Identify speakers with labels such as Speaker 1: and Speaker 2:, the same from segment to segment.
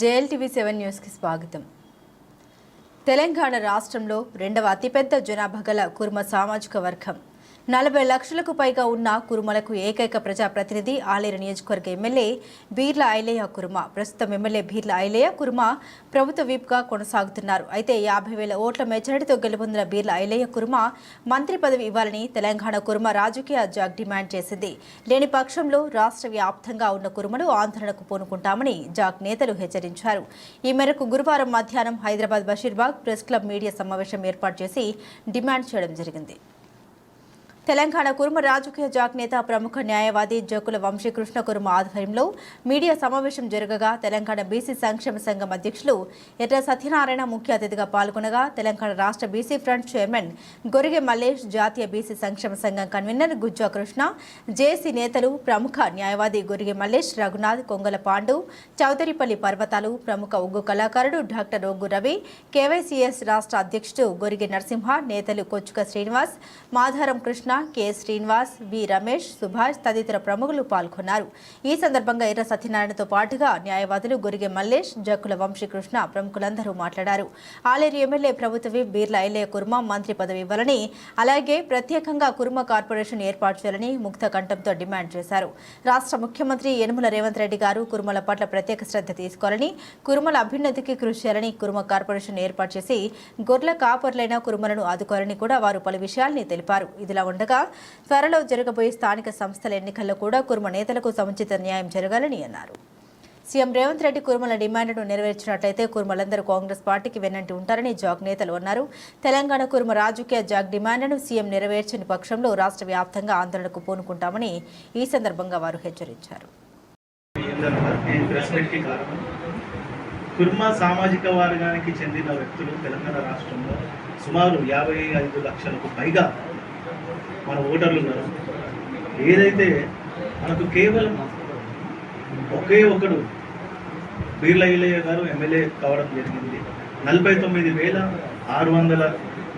Speaker 1: JLTV seven న్యూస్కి స్వాగతం. తెలంగాణ రాష్ట్రంలో రెండవ అతిపెద్ద జనాభా గల కుర్మ సామాజిక వర్గం. నలభై లక్షలకు పైగా ఉన్న కురుమలకు ఏకైక ప్రజాప్రతినిధి ఆలేరు నియోజకవర్గ ఎమ్మెల్యే బీర్ల ఐలయ్య కుర్మ. ప్రస్తుతం ఎమ్మెల్యే బీర్ల ఐలయ్య కుర్మ ప్రభుత్వ విప్గా కొనసాగుతున్నారు. అయితే యాభై వేల ఓట్ల మెజారిటీతో గెలుపొందిన బీర్ల ఐలయ్య కుర్మ మంత్రి పదవి ఇవ్వాలని తెలంగాణ కుర్మ రాజకీయ జాగ్ డిమాండ్ చేసింది. లేని పక్షంలో రాష్ట్ర వ్యాప్తంగా ఉన్న కురుమలు ఆందోళనకు పూనుకుంటామని జాగ్ నేతలు హెచ్చరించారు. ఈ మేరకు గురువారం మధ్యాహ్నం Hyderabad Basheerbagh press club media సమావేశం ఏర్పాటు చేసి డిమాండ్ చేయడం జరిగింది. తెలంగాణ కుర్మ రాజకీయ జాక్ నేత ప్రముఖ న్యాయవాది జకుల వంశీకృష్ణ కుర్మ ఆధ్వర్యంలో మీడియా సమావేశం జరగగా తెలంగాణ బీసీ సంక్షేమ సంఘం అధ్యక్షులు ఎర్ర సత్యనారాయణ ముఖ్య అతిథిగా పాల్గొనగా తెలంగాణ రాష్ట్ర BC front chairman Gorige Mallesh జాతీయ బీసీ సంక్షేమ సంఘం కన్వీనర్ గుజ్జా కృష్ణ జేసీ నేతలు ప్రముఖ న్యాయవాది గొరిగె మల్లేష్ రఘునాథ్ కొంగల పాండు చౌదరిపల్లి పర్వతాలు ప్రముఖ ఉగ్గు కళాకారుడు డాక్టర్ ఒగ్గు రవి కేవైసీఎస్ రాష్ట్ర అధ్యక్షుడు గొరిగె నరసింహ నేతలు కొచ్చుక శ్రీనివాస్ మాధారం కృష్ణ కె శ్రీనివాస్ వి రమేష్ సుభాష్ తదితర ప్రముఖులు పాల్గొన్నారు. ఈ సందర్భంగా ఎర్ర సత్యనారాయణతో పాటుగా న్యాయవాదులు గొరిగె మల్లేష్ జక్కుల వంశీకృష్ణ ప్రముఖులందరూ మాట్లాడారు. ఆలేరు ఎమ్మెల్యే ప్రభుత్వ బీర్లా బీర్ల కుర్మ మంత్రి పదవి ఇవ్వాలని అలాగే ప్రత్యేకంగా కుర్మ కార్పొరేషన్ ఏర్పాటు చేయాలని ముక్త కంఠంతో డిమాండ్ చేశారు. రాష్ట్ర ముఖ్యమంత్రి యనుమల రేవంత్ రెడ్డి గారు కుర్మల పట్ల ప్రత్యేక శ్రద్ధ తీసుకోవాలని కుర్మల అభ్యున్నతికి కృషి చేయాలని కుర్మ కార్పొరేషన్ ఏర్పాటు చేసి గొర్రెల కాపర్లైన కుర్మలను ఆదుకోవాలని కూడా వారు పలు విషయాల్ని తెలిపారు. ఇదిలా ఉండగా త్వరలో జరగబోయే స్థానిక సంస్థల ఎన్నికల్లో కూడా కుర్మ నేతలకు సముచిత న్యాయం జరగాలని అన్నారు. సీఎం రేవంత్ రెడ్డి కుర్మల డిమాండ్ను నెరవేర్చినట్లయితే కుర్మలందరూ కాంగ్రెస్ పార్టీకి వెన్నంటి ఉంటారని జాగ్ నేతలు అన్నారు. తెలంగాణ కుర్మ రాజకీయ జాగ్ డిమాండ్ను సీఎం నెరవేర్చని పక్షంలో రాష్ట్ర వ్యాప్తంగా ఆందోళనకు పూనుకుంటామని ఈ సందర్భంగా వారు హెచ్చరించారు.
Speaker 2: కుర్మ సామాజిక వర్గానికి చెందిన వ్యక్తులు తెలంగాణ రాష్ట్రంలో సుమారు యాభై ఐదు లక్షలకు పైగా మన ఓటర్లు ఉన్నారు. ఏదైతే మనకు కేవలం ఒకే ఒకడు బీర్ల ఇల్లయ్య గారు ఎమ్మెల్యే కావడం జరిగింది. నలభై తొమ్మిది వేల ఆరు వందల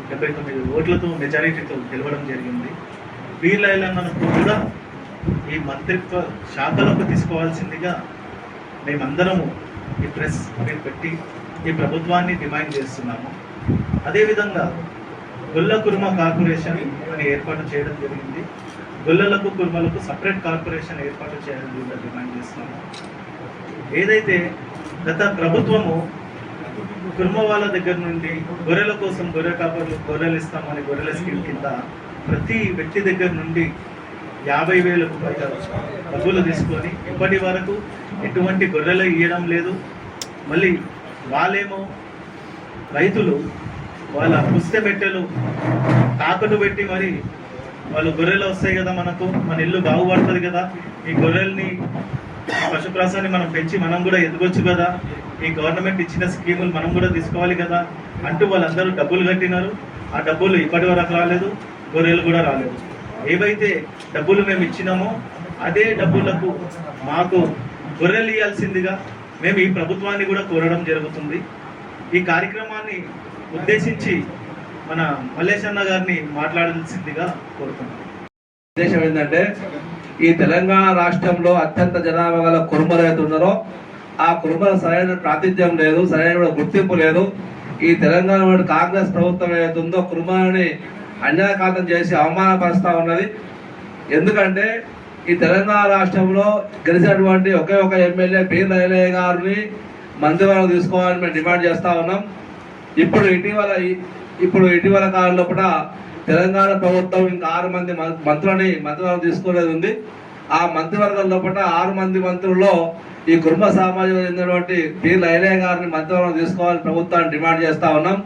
Speaker 2: డెబ్బై తొమ్మిది ఓట్లతో మెజారిటీతో గెలవడం జరిగింది. బీర్ల ఇల్లన్నను కూడా ఈ మంత్రిత్వ శాఖలకు తీసుకోవాల్సిందిగా మేమందరము ఈ ప్రెస్ మీరు పెట్టి ఈ ప్రభుత్వాన్ని డిమాండ్ చేస్తున్నాము. అదేవిధంగా గొల్ల కుర్మ కార్పొరేషన్ అని ఏర్పాటు చేయడం జరిగింది. గొల్లలకు కుర్మలకు సపరేట్ కార్పొరేషన్ ఏర్పాటు చేయాలని కూడా డిమాండ్ చేస్తున్నాము. ఏదైతే గత ప్రభుత్వము కుర్మ వాళ్ళ దగ్గర నుండి గొర్రెల కోసం గొర్రె కాపర్లు గొర్రెలు ఇస్తామని గొర్రెల స్కీమ్ కింద ప్రతి వ్యక్తి దగ్గర నుండి యాభై వేలకు పైగా డబ్బులు తీసుకొని ఇప్పటి వరకు ఎటువంటి గొర్రెలు ఇవ్వడం లేదు. మళ్ళీ వాళ్ళేమో రైతులు వాళ్ళ పుస్తె పెట్టెలు తాకట్టు పెట్టి మరి వాళ్ళు గొర్రెలు వస్తాయి కదా మనకు మన ఇల్లు బాగుపడుతుంది కదా ఈ గొర్రెల్ని పశుప్రాసాన్ని మనం పెంచి మనం కూడా ఎదగొచ్చు కదా ఈ గవర్నమెంట్ ఇచ్చిన స్కీములు మనం కూడా తీసుకోవాలి కదా అంటూ వాళ్ళందరూ డబ్బులు కట్టినారు. ఆ డబ్బులు ఇప్పటి వరకు రాలేదు గొర్రెలు కూడా రాలేదు. ఏవైతే డబ్బులు మేము ఇచ్చినామో అదే డబ్బులకు మాకు గొర్రెలు ఇవ్వాల్సిందిగా మేము ఈ ప్రభుత్వాన్ని కూడా కోరడం జరుగుతుంది. ఈ కార్యక్రమాన్ని ఉద్దేశించి మన మల్లేష్ అన్న గారిని మాట్లాడాల్సిందిగా కోరుతున్నాను
Speaker 3: ఉద్దేశం ఏంటంటే ఈ తెలంగాణ రాష్ట్రంలో అత్యంత జనాభా గల కురుమలు అయితే ఉన్నారో ఆ కురుమల సరైన ప్రాతిథ్యం లేదు సరైన గుర్తింపు లేదు. ఈ తెలంగాణ కాంగ్రెస్ ప్రభుత్వం ఏదైతే ఉందో కురుమలని అన్యాయకాతం చేసి అవమానపరుస్తా ఉన్నది. ఎందుకంటే ఈ తెలంగాణ రాష్ట్రంలో గెలిచినటువంటి ఒకే ఒక ఎమ్మెల్యే పి రైలయ్య గారిని మంత్రివర్గం తీసుకోవాలని మేము డిమాండ్ చేస్తా ఉన్నాం. ఇప్పుడు ఇటీవల ఇప్పుడు ఇటీవల కాలంలో కూడా తెలంగాణ ప్రభుత్వం ఇంకా ఆరు మంది మంత్రులని మంత్రివర్గం తీసుకోలేదు ఉంది. ఆ మంత్రివర్గం లోపల ఆరు మంది మంత్రుల్లో ఈ కుటుంబ సామాజిక చెందినటువంటి పి లైలయ్య గారిని మంత్రివర్గం తీసుకోవాలని ప్రభుత్వాన్ని డిమాండ్ చేస్తా ఉన్నాం.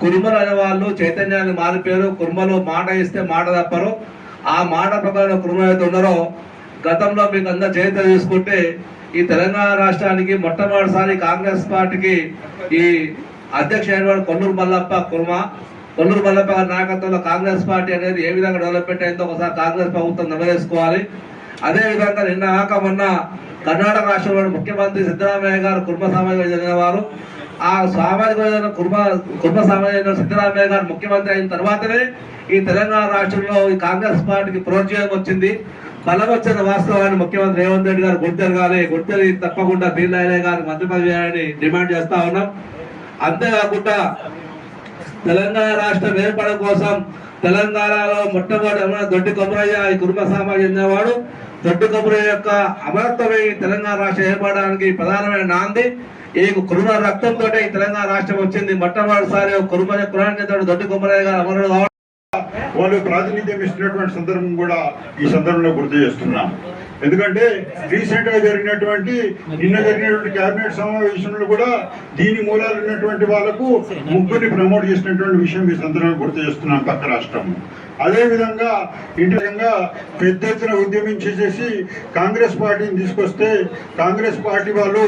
Speaker 3: కురుమలు అనే వాళ్ళు చైతన్యాన్ని మారిపోయారు. కురుమలు మాట ఇస్తే మాట తప్పరు. ఆ మాట ప్రకారం కురుమలు అయితే ఉన్నారో గతంలో మీకు అందరు చరిత్ర తీసుకుంటే ఈ తెలంగాణ రాష్ట్రానికి మొట్టమొదటిసారి కాంగ్రెస్ పార్టీకి ఈ అధ్యక్షుడు కొన్నూరు మల్లప్ప కుర్మ. కొన్నూరు మల్లప్ప గారి నాయకత్వంలో కాంగ్రెస్ పార్టీ అనేది ఏ విధంగా డెవలప్మెంట్ అయిందో ఒకసారి కాంగ్రెస్ ప్రభుత్వం నిలవేసుకోవాలి అదే విధంగా నిన్న ఆక మొన్న కర్ణాటక రాష్ట్రంలోని ముఖ్యమంత్రి సిద్ధరామయ్య గారు కుటుంబ సామాజిక జరిగిన వారు. ఆ సామాజిక వర్గాల కుటుంబ కుటుంబ సామాజిక సిద్ధరామయ్య గారు ముఖ్యమంత్రి అయిన తర్వాతనే ఈ తెలంగాణ రాష్ట్రంలో ఈ కాంగ్రెస్ పార్టీకి ప్రోత్సాహం వచ్చింది. బలం వచ్చిన వాస్తవాన్ని ముఖ్యమంత్రి రేవంత్ రెడ్డి గారు గుర్తెరగాలి. గుర్తెరి తప్పకుండా బీర్లాయలే గారు మంత్రి పదవి డిమాండ్ చేస్తా ఉన్నాం. అంతేకాకుండా తెలంగాణ రాష్ట్రం ఏర్పడడం కోసం తెలంగాణలో మొట్టమొదటి అమర దొడ్డి కొబ్బరయ్య ఈ కుటుంబ సామాజిక చెందినవాడు. దొడ్డి కొబ్బరయ్య యొక్క అమరత్వమే తెలంగాణ రాష్ట్రం ఏర్పడడానికి ప్రధానమైన నాంది. ఈ కుటుంబ రక్తంతో ఈ తెలంగాణ రాష్ట్రం వచ్చింది. మొట్టమొదటిసారి కుటుంబ కురాన్ దొడ్డి కొబ్బరయ్య గారు అమరుడు కావడం.
Speaker 4: వాళ్ళు ప్రాతినిధ్యం ఇస్తున్నటువంటి సందర్భం కూడా ఈ సందర్భంలో గుర్తు చేస్తున్నాం. ఎందుకంటే రీసెంట్గా జరిగినటువంటి నిన్న జరిగినటువంటి కేబినెట్ సమావేశంలో కూడా దీని మూలాలు ఉన్నటువంటి వాళ్ళకు ముగ్గురిని ప్రమోట్ చేసినటువంటి విషయం ఈ సందర్భంగా గుర్తు చేస్తున్నాం పక్క రాష్ట్రం. అదే విధంగా ఇంటర్గా పెద్ద ఎత్తున ఉద్యమించేసేసి కాంగ్రెస్ పార్టీని తీసుకొస్తే కాంగ్రెస్ పార్టీ వాళ్ళు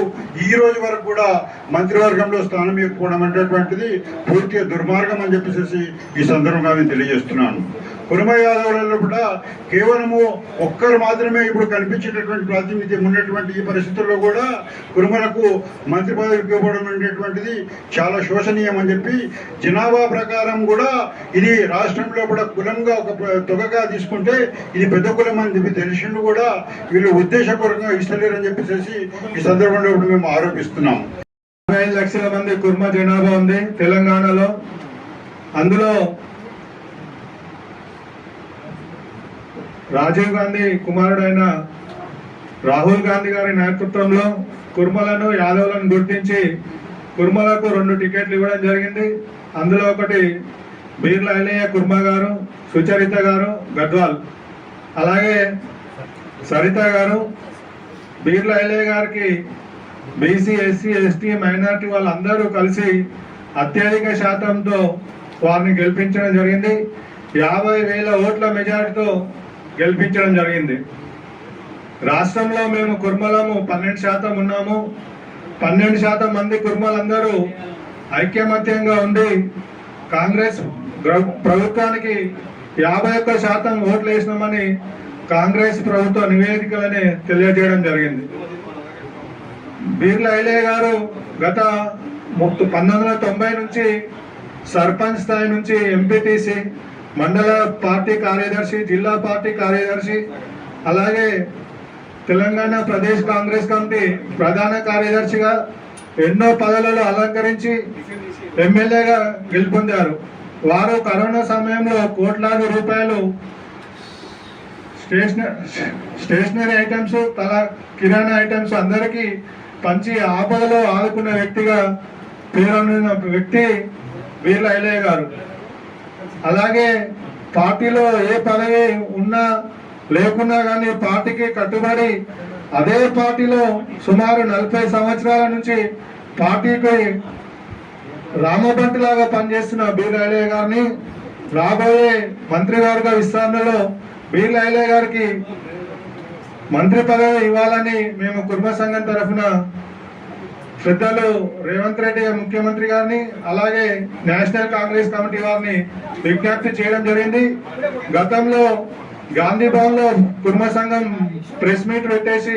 Speaker 4: ఈ రోజు వరకు కూడా మంత్రివర్గంలో స్థానం ఇవ్వకపోవడం అనేటువంటిది పూర్తిగా దుర్మార్గం అని చెప్పేసి ఈ సందర్భంగా తెలియజేస్తున్నాను. కురుమ యాదవులలో కూడా కేవలము ఒక్కరు మాత్రమే ఇప్పుడు కనిపించేటటువంటి ప్రాతినిధ్యం ఉన్నటువంటి ఈ పరిస్థితుల్లో కూడా కురుమలకు మంత్రి పదవి ఇవ్వడం అనేటువంటిది చాలా శోషనీయం అని చెప్పి జనాభా ప్రకారం కూడా ఇది రాష్ట్రంలో కూడా కులంగా ఒక తొగగా తీసుకుంటే ఇది పెద్ద కులం అని చెప్పి తెలిసిండు కూడా వీళ్ళు ఉద్దేశపూర్వకంగా ఇస్తలేరని చెప్పేసి ఈ సందర్భంలో ఇప్పుడు మేము
Speaker 5: ఆరోపిస్తున్నాం. ఐదు లక్షల మంది కుర్మ జనాభా ఉంది తెలంగాణలో. అందులో రాజీవ్ గాంధీ కుమారుడైన రాహుల్ గాంధీ గారి నేతృత్వంలో కుర్మలను యాదవులను గుర్తించి కుర్మలకు రెండు టికెట్లు ఇవ్వడం జరిగింది. అందులో ఒకటి బీర్ల ఐలయ్య కుర్మ గారు సుచరిత గారు గద్వాల్. అలాగే సరిత గారు బీర్ల ఐలయ్య గారికి బీసీ ఎస్సీ ఎస్టీ మైనార్టీ వాళ్ళందరూ కలిసి అత్యధిక శాతంతో వారిని గెలిపించడం జరిగింది. యాభై వేల ఓట్ల మెజారిటీతో గెలిపించడం జరిగింది. రాష్ట్రంలో మేము కుర్మలము పన్నెండు శాతం ఉన్నాము. పన్నెండు శాతం మంది కుర్మలందరూ ఐక్యమత్యంగా ఉండి కాంగ్రెస్ ప్రభుత్వానికి యాభై ఒక్క శాతం ఓట్లు వేసినామని కాంగ్రెస్ ప్రభుత్వ నివేదికలని తెలియజేయడం జరిగింది. బీర్ల ఐలయ్య గారు గత ముప్ప- పంతొమ్మిది వందల తొంభై నుంచి సర్పంచ్ స్థాయి నుంచి ఎంపీటీసీ మండల పార్టీ కార్యదర్శి జిల్లా పార్టీ కార్యదర్శి అలాగే తెలంగాణ ప్రదేశ్ కాంగ్రెస్ కమిటీ ప్రధాన కార్యదర్శిగా ఎన్నో పదవులలో అలంకరించి ఎమ్మెల్యేగా గెలుపొందారు. వారు కరోనా సమయంలో కోట్లాది రూపాయలు స్టేషనరీ స్టేషనరీ ఐటమ్స్ తల కిరాణా ఐటమ్స్ అందరికీ పంచి ఆపదలో ఆదుకున్న వ్యక్తిగా పేరొందిన వ్యక్తి వీర్ల ఐలయ్య గారు అలాగే పార్టీలో ఏ పదవి ఉన్నా లేకున్నా కానీ పార్టీకి కట్టుబడి అదే పార్టీలో సుమారు నలభై సంవత్సరాల నుంచి పార్టీకి రామబంటి లాగా పనిచేస్తున్న బీర్ గారిని రాబోయే మంత్రివర్గ విస్తరణలో బీర్ గారికి మంత్రి పదవి ఇవ్వాలని మేము కుటుంబ సంఘం తరఫున పెద్దలు రేవంత్ రెడ్డి ముఖ్యమంత్రి గారిని అలాగే నేషనల్ కాంగ్రెస్ కమిటీ వారిని విజ్ఞప్తి చేయడం జరిగింది. గతంలో గాంధీ భవన్లో కుర్మ సంఘం ప్రెస్ మీట్ పెట్టేసి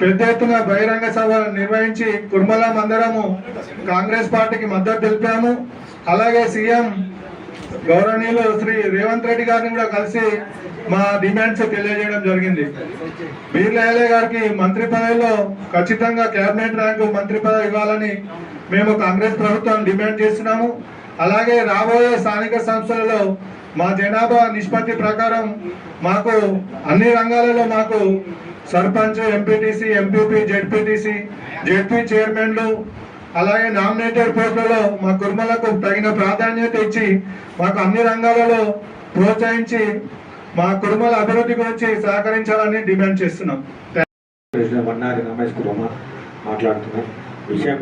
Speaker 5: పెద్ద ఎత్తున బహిరంగ సభ నిర్వహించి కుర్మలం అందరము కాంగ్రెస్ పార్టీకి మద్దతు తెలిపాము. అలాగే సీఎం గౌరవనీయులు శ్రీ రేవంత్ రెడ్డి గారిని కూడా కలిసి మా డిమాండ్స్ తెలియజేయడం జరిగింది. బీర్ల గారికి మంత్రి పదవిలో ఖచ్చితంగా కేబినెట్ ర్యాంకు మంత్రి పదవి ఇవ్వాలని మేము కాంగ్రెస్ ప్రభుత్వం డిమాండ్ చేస్తున్నాము. అలాగే రాబోయే స్థానిక సంస్థలలో మా జనాభా నిష్పత్తి ప్రకారం మాకు అన్ని రంగాలలో మాకు sarpanch MPTC MPP ZPTC ZP చైర్మన్లు అలాగే నామినేటెడ్ పోస్టులలో మా కుర్మలకు తగిన ప్రాధాన్యత ఇచ్చి మాకు అన్ని రంగాలలో ప్రోత్సహించి మా కుటుంబాల అభివృద్ధి గురించి సహకరించాలని డిమాండ్ చేస్తున్నాం.
Speaker 6: ప్రెసిడెంట్ రమేష్ కుర్మ మాట్లాడుతున్నాం. విషయం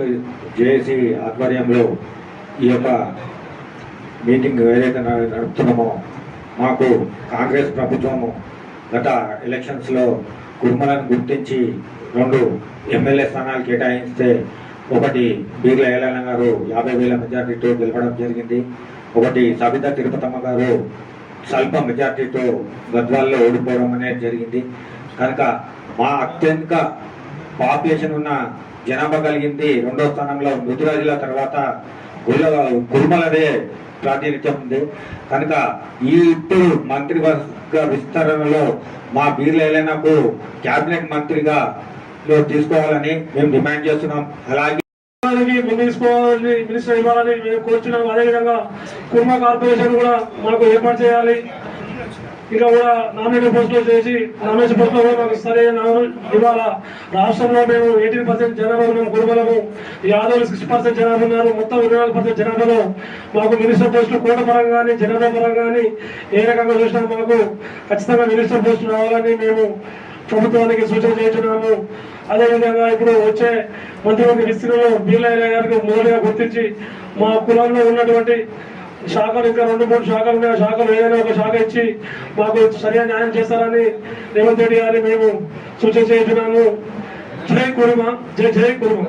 Speaker 6: జేఏసీ ఆధ్వర్యంలో ఈ యొక్క మీటింగ్ ఏదైతే నడుపుతున్నామో మాకు కాంగ్రెస్ ప్రభుత్వము గత ఎలక్షన్స్లో కుర్మలను గుర్తించి రెండు ఎమ్మెల్యే స్థానాలు కేటాయిస్తే ఒకటి బీర్ల ఏలన్న గారు యాభై వేల మెజార్టీతో గెలవడం జరిగింది. ఒకటి సబితా తిరుపతమ్మ గారు స్వల్ప మెజార్టీతో గద్వాల్లో ఓడిపోవడం అనేది జరిగింది. కనుక మా అత్యంత పాపులేషన్ ఉన్న జనాభా కలిగింది. రెండో స్థానంలో మృతురాజుల తర్వాత గుల్ల కుర్మలదే ప్రాతినిధ్యం ఉంది. కనుక ఈ ఇప్పుడు మంత్రివర్గ విస్తరణలో మా బీర్లైనకు కేబినెట్ మంత్రిగా లో తీసుకోవాలని మేము డిమాండ్ చేస్తున్నాం. అలాగే
Speaker 7: దానికి తీసుకోవాలని మినిస్టర్ ఇవ్వాలని మేము కోరుచున్నాం అదేవిధంగా కుర్మా కార్పొరేషన్ కూడా మాకు ఏర్పాటు చేయాలి. ఇంకా కూడా నామినేషన్ పోస్టులు చేసి నామినేషన్ పోస్టులో కూడా మాకు సరైన నామ- ఇవాళ రాష్ట్రంలో మేము ఎయిటీన్ పర్సెంట్ జనాభా ఉన్నాం కుటుంబాలకు యాదవ్ సిక్స్ పర్సెంట్ జనాభా ఉన్నారు. మొత్తం ఇరవై నాలుగు పర్సెంట్ జనాభాలో మాకు మినిస్టర్ పోస్టులు కోట పరంగా కానీ జనాభా పరంగా కానీ ఏ రకంగా చూసినా మాకు ఖచ్చితంగా మినిస్టర్ పోస్టులు రావాలని మేము ప్రభుత్వానికి సూచన చేస్తున్నాము అదేవిధంగా ఇప్పుడు వచ్చే మంత్రివర్గ విస్తృతిలో బీలయ్య గారికి మొదటిగా గుర్తించి మా కులంలో ఉన్నటువంటి శాఖలు ఇంకా రెండు మూడు శాఖలు ఉన్నాయి. శాఖలు ఏదైనా ఒక శాఖ ఇచ్చి మాకు సరైన న్యాయం చేస్తారని రేవంత్ రెడ్డి గారిని మేము సూచన చేస్తున్నాము. జై కురుమ జై జై కురుమ.